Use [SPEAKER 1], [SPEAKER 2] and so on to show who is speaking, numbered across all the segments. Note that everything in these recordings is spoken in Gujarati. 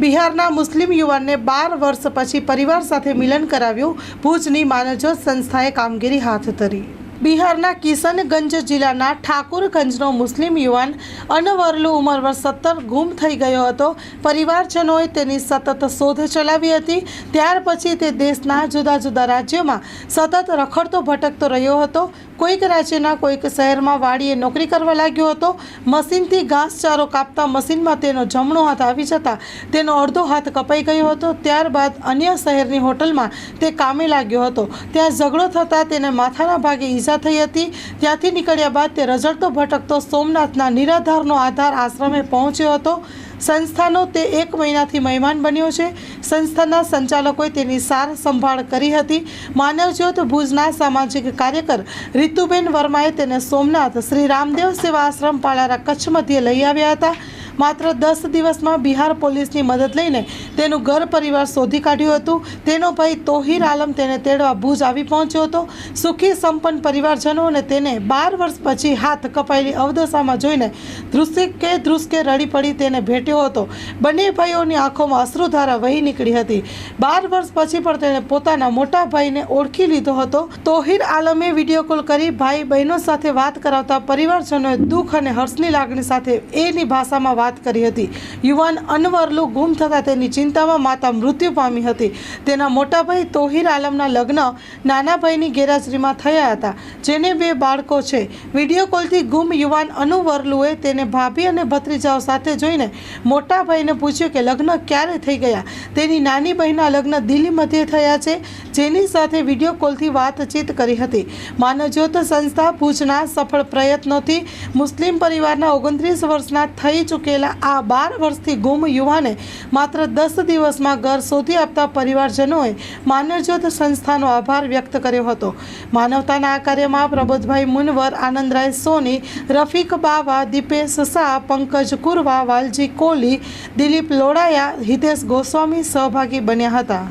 [SPEAKER 1] બિહારના મુસ્લિમ યુવાનને બાર વર્ષ પછી પરિવાર સાથે મિલન કરાવ્યું. ભુજની માનવજ્યોત સંસ્થાએ કામગીરી હાથ ધરી. બિહારના કિશનગંજ જિલ્લાના ઠાકુરગંજનો મુસ્લિમ યુવાન અનવરલુ ઉંમર વર્ષ સત્તર ગુમ થઈ ગયો હતો. પરિવારજનોએ તેની સતત શોધ ચલાવી હતી. ત્યાર પછી તે દેશના જુદા જુદા રાજ્યોમાં સતત રખડતો ભટકતો રહ્યો હતો. કોઈક રાજ્યના કોઈક શહેરમાં વાડીએ નોકરી કરવા લાગ્યો હતો. મશીનથી ઘાસચારો કાપતા મશીનમાં તેનો જમણો હાથ આવી જતાં તેનો અડધો હાથ કપાઈ ગયો હતો. ત્યારબાદ અન્ય શહેરની હોટલમાં તે કામે લાગ્યો હતો. ત્યાં ઝઘડો થતાં તેને માથાના ભાગે ઈજા થઈ હતી. ત્યાંથી નીકળ્યા બાદ તે રઝળતો ભટકતો સોમનાથના નિરાધારનો આધાર આશ્રમે પહોંચ્યો હતો. સંસ્થાનો તે એક મહિનાથી મહેમાન બન્યો છે. સંસ્થાના સંચાલકોએ તેની સાર સંભાળ કરી હતી. માનવજ્યોત ભુજના સામાજિક કાર્યકર રીતુબેન વર્માએ તેને સોમનાથ શ્રી રામદેવ સેવા આશ્રમ પાળારા કચ્છ મધ્યે લઈ આવ્યા હતા. માત્ર દસ દિવસમાં બિહાર પોલીસની મદદ લઈને તેનું ઘર પરિવાર શોધી કાઢ્યું હતું. તેનો ભાઈ તોહિર આલમ તેને તેડવા ભુજ આવી પહોંચ્યો હતો. સુખી સંપન્ન પરિવારજનોને તેને બાર વર્ષ પછી હાથ કપાયેલી અવદશામાં જોઈને ધ્રુસકે ધ્રુસકે રડી પડી તેને ભેટ્યો હતો. બંને ભાઈઓની આંખોમાં અશ્રુધારા વહી નીકળી હતી. બાર વર્ષ પછી પણ તેણે પોતાના મોટા ભાઈને ઓળખી લીધો હતો. તોહિર આલમે વીડિયો કોલ કરી ભાઈ બહેનો સાથે વાત કરાવતા પરિવારજનોએ દુઃખ અને હર્ષની લાગણી સાથે એની ભાષામાં વાત કરી હતી. યુવાન અનવરલુ ગુમ થતાં તેની ચિંતામાં માતા મૃત્યુ પામી હતી. તેના મોટા ભાઈ તોહિર આલમના લગ્ન નાના ભાઈની ગેરહાજરીમાં થયા હતા, જેને બે બાળકો છે. વીડિયો કોલથી ગુમ યુવાન અનુવરલુએ તેને ભાભી અને ભત્રીજાઓ સાથે જોઈને મોટા ભાઈને પૂછ્યું કે લગ્ન ક્યારે થઈ ગયા? તેની નાની બહેનના લગ્ન દિલ્હી મધ્યે થયા છે, જેની સાથે વીડિયો કોલથી વાતચીત કરી હતી. માનવજ્યોત સંસ્થા ભુજના સફળ પ્રયત્નોથી મુસ્લિમ પરિવારના ઓગણત્રીસ વર્ષના થઈ ચૂકેલા આ બાર વર્ષથી ગુમ યુવાને માત્ર દસ દિવસમાં ઘર શોધી આપતા પરિવારજનોએ માનવજ્યોત સંસ્થાનો આભાર વ્યક્ત કર્યો હતો. માનવતાના આ કાર્યમાં પ્રબોધભાઈ મુનવર, આનંદરાય સોની, રફીક બાવા, દીપેશ શાહ, પંકજ કુરવા, વાલજી કોહલી, દિલીપ લોડાયા, હિતેશ ગોસ્વામી સહભાગી બન્યા હતા.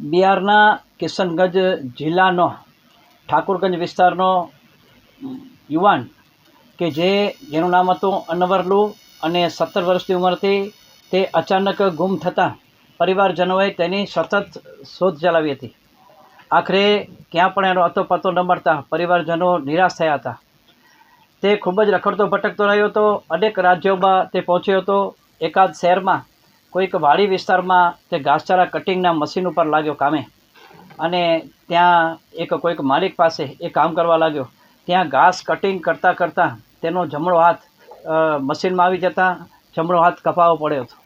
[SPEAKER 2] બિહારના કિશનગંજ જિલ્લાનો, ઠાકુરગંજ વિસ્તારનો યુવાન કે જે, જેનું નામ હતું અનવરલુ અને સત્તર વર્ષની ઉંમરથી તે અચાનક ગુમ થતાં પરિવારજનોએ તેની સતત શોધ ચલાવી હતી. આખરે ક્યાં પણ એનો અતો પતો ન મળતા પરિવારજનો નિરાશ થયા હતા. તે ખૂબ જ રખડતો ભટકતો રહ્યો હતો. અનેક રાજ્યોમાં તે પહોંચ્યો હતો. એકાદ શહેરમાં, કોઈક વાડી વિસ્તારમાં તે ઘાસચારા કટિંગના મશીન ઉપર લાગ્યો કામે. અને ત્યાં એક કોઈક માલિક પાસે એ કામ કરવા લાગ્યો. ત્યાં ઘાસ કટિંગ કરતાં કરતાં તેનો જમણો હાથ મશીનમાં આવી જતાં જમણો હાથ કપાવો પડ્યો હતો.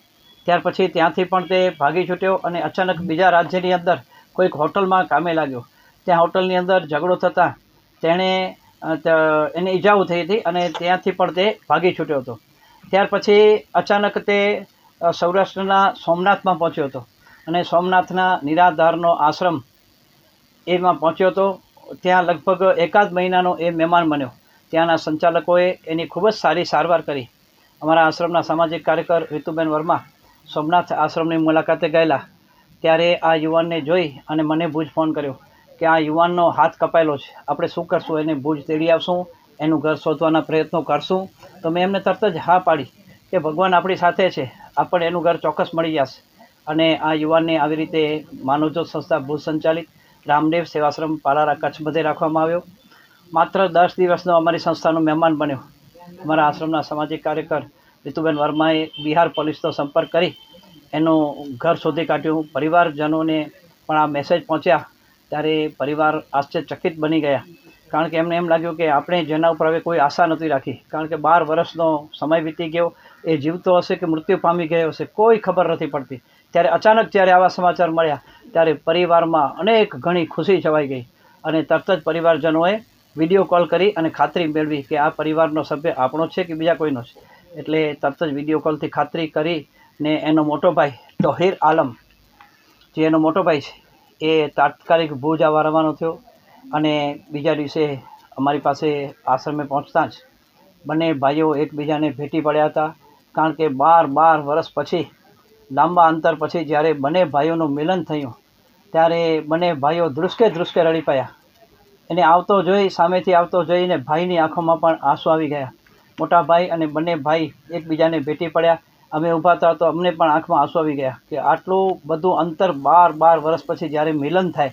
[SPEAKER 2] ત્યાર પછી ત્યાંથી પણ તે ભાગી છૂટ્યો અને અચાનક બીજા રાજ્યની અંદર કોઈક હોટલમાં કામે લાગ્યો. ત્યાં હોટલની અંદર ઝઘડો થતાં તેણે એને ઈજાઓ થઈ હતી અને ત્યાંથી પણ તે ભાગી છૂટ્યો હતો. ત્યાર પછી અચાનક તે સૌરાષ્ટ્રના સોમનાથમાં પહોંચ્યો હતો અને સોમનાથના નિરાધારનો આશ્રમ એમાં પહોંચ્યો હતો. ત્યાં લગભગ એકાદ મહિનાનો એ મહેમાન બન્યો. ત્યાંના સંચાલકોએ એની ખૂબ જ સારી સારવાર કરી. અમારા આશ્રમના સામાજિક કાર્યકર ઋતુબેન વર્મા સોમનાથ આશ્રમની મુલાકાતે ગયેલા. ત્યારે આ યુવાનને જોઈ અને મને ભુજ ફોન કર્યો કે આ યુવાનનો હાથ કપાયેલો છે. આપણે શું કરશું? એને ભુજ તેડી આવશું, એનું ઘર શોધવાના પ્રયત્નો કરશું. તો મેં એમને તરત જ હા પાડી કે ભગવાન આપણી સાથે છે. આપણને એનું ઘર ચોક્કસ મળી જશે. અને આ યુવાનને આવી રીતે માનવજ્યોત સંસ્થા ભુજ સંચાલિત રામદેવ સેવાશ્રમ પાલારા કચ્છ બધે રાખવામાં આવ્યો. માત્ર દસ દિવસનો અમારી સંસ્થાનો મહેમાન બન્યો. અમારા આશ્રમના સામાજિક કાર્યકર રીતુબેન વર્માએ બિહાર પોલીસનો સંપર્ક કરી, એનું ઘર શોધી કાઢ્યું. પરિવારજનોને પણ આ મેસેજ પહોંચ્યા ત્યારે પરિવાર આશ્ચર્યચકિત બની ગયા. કારણ કે એમને એમ લાગ્યું કે આપણે જેના ઉપર હવે કોઈ આશા નથી રાખી. કારણ કે બાર વર્ષનો સમય વીતી ગયો, એ જીવતો હશે કે મૃત્યુ પામી ગયો હશે, કોઈ ખબર નથી પડતી. ત્યારે અચાનક જ્યારે આવા સમાચાર મળ્યા, ત્યારે પરિવારમાં અનેક ઘણી ખુશી છવાઈ ગઈ અને તરત જ પરિવારજનોએ વીડિયો કોલ કરી અને ખાતરી મેળવી કે આ પરિવારનો સભ્ય આપણો છે કે બીજા કોઈનો છે. એટલે તરત જ વીડિયો કોલથી ખાતરી કરી ને એનો મોટો ભાઈ તોહિર આલમ, જે એનો મોટો ભાઈ છે, એ તાત્કાલિક ભુજ આવવા રવાનો થયો અને બીજા દિવસે અમારી પાસે આશ્રમે પહોંચતા જ બંને ભાઈઓ એકબીજાને ભેટી પડ્યા હતા. કારણ કે બાર બાર વર્ષ પછી, લાંબા અંતર પછી જ્યારે બંને ભાઈઓનું મિલન થયું, ત્યારે બંને ભાઈઓ ધ્રુસકે ધ્રુસકે રડી પડ્યા. એને આવતો જોઈ, સામેથી આવતો જોઈને ભાઈની આંખોમાં પણ આંસુ આવી ગયા. મોટા ભાઈ અને બંને ભાઈ એકબીજાને ભેટી પડ્યા. અમે ઊભા હતા તો અમને પણ આંખમાં આંસુ આવી ગયા કે આટલું બધું અંતર બાર બાર વર્ષ પછી જ્યારે મિલન થાય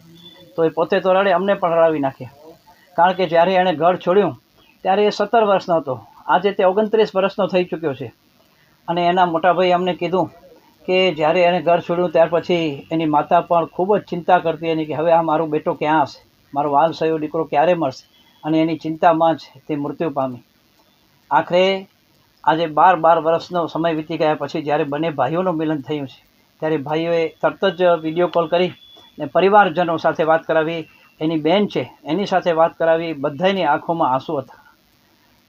[SPEAKER 2] તો એ પોતે તો રડે, અમને પણ રડાવી નાખે. કારણ કે જ્યારે એણે ઘર છોડ્યું, ત્યારે એ સત્તર વર્ષનો હતો આજે તે ઓગણત્રીસ વર્ષનો થઈ ચૂક્યો છે. અને એના મોટાભાઈ અમને કીધું કે જ્યારે એણે ઘર છોડ્યું, ત્યાર પછી એની માતા પણ ખૂબ જ ચિંતા કરતી એની કે હવે આ મારો બેટો ક્યાં હશે? મારો વાલ સયો દીકરો ક્યારે મળશે? અને એની ચિંતામાં જ તે મૃત્યુ પામી. આખરે આજે બાર બાર વર્ષનો સમય વીતી ગયા પછી જ્યારે બંને ભાઈઓનું મિલન થયું છે, ત્યારે ભાઈઓએ તરત જ વીડિયો કોલ કરી ને પરિવારજનો સાથે વાત કરાવી. એની બહેન છે, એની સાથે વાત કરાવી. બધાની આંખોમાં આંસુ હતા.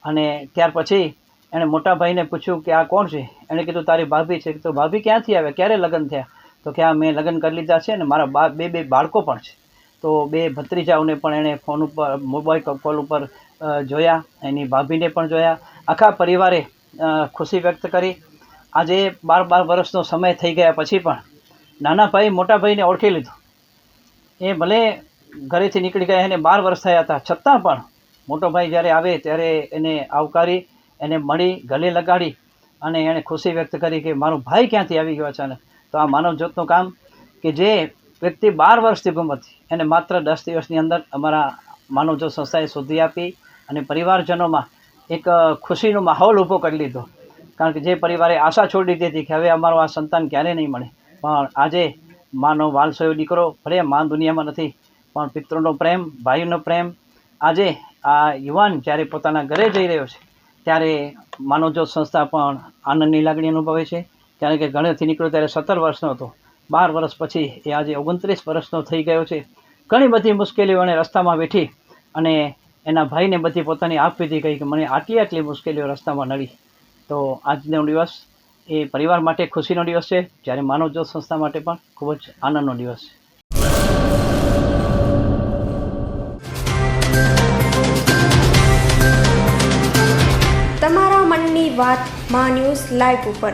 [SPEAKER 2] અને ત્યાર પછી એણે મોટા ભાઈને પૂછ્યું કે આ કોણ છે? એણે કીધું, તારી ભાભી છે. તો ભાભી ક્યાંથી આવ્યા? ક્યારે લગ્ન થયા? તો કે આ મેં લગ્ન કરી લીધા છે અને મારા બા, બે બે બાળકો પણ છે. તો બે ભત્રીજાઓને પણ એણે ફોન ઉપર મોબાઈલ કોલ ઉપર જોયા, એની ભાભીને પણ જોયા. આખા પરિવારે ખુશી વ્યક્ત કરી. આજે બાર બાર વર્ષનો સમય થઈ ગયા પછી પણ નાના ભાઈ મોટા ભાઈને ઓળખી લીધો. એ ભલે ઘરેથી નીકળી ગયા એને બાર વર્ષ થયા હતા. છતાં પણ મોટો ભાઈ જ્યારે આવે ત્યારે એને આવકારી, એને મળી ગલે લગાડી અને એણે ખુશી વ્યક્ત કરી કે મારો ભાઈ ક્યાંથી આવી ગયો અચાનક? તો આ માનવ જ્યોતનું કામ કે જે વ્યક્તિ બાર વર્ષથી ગુમ હતી એને માત્ર દસ દિવસની અંદર અમારા માનવ જ્યોત સંસ્થાએ શોધી આપી અને પરિવારજનોમાં એક ખુશીનો માહોલ ઊભો કરી લીધો. કારણ કે જે પરિવારે આશા છોડી દીધી હતી કે હવે અમારો આ સંતાન ક્યારે નહીં મળે. પણ આજે માનો વાલસોયો દીકરો, ભલે માન દુનિયામાં નથી, પણ પિતૃનો પ્રેમ, ભાઈનો પ્રેમ, આજે આ યુવાન જ્યારે પોતાના ઘરે જઈ રહ્યો છે, ત્યારે માનવજ્યોત સંસ્થા પણ આનંદની લાગણી અનુભવે છે. કારણ કે ઘરેથી નીકળ્યો ત્યારે સત્તર વર્ષનો હતો. બાર વર્ષ પછી એ આજે ઓગણત્રીસ વર્ષનો થઈ ગયો છે. ઘણી બધી મુશ્કેલીઓ એણે રસ્તામાં વેઠી અને એના ભાઈને બધી પોતાની આપવીતી કહી કે મને આટલી આટલી મુશ્કેલીઓ રસ્તામાં નડી. તો આજનો દિવસ એ પરિવાર માટે ખુશીનો દિવસ છે, જ્યારે માનવજ્યોત સંસ્થા માટે પણ ખૂબ જ આનંદનો દિવસ છે.
[SPEAKER 3] તમારા મનની વાતમાં ન્યૂઝ લાઈવ ઉપર.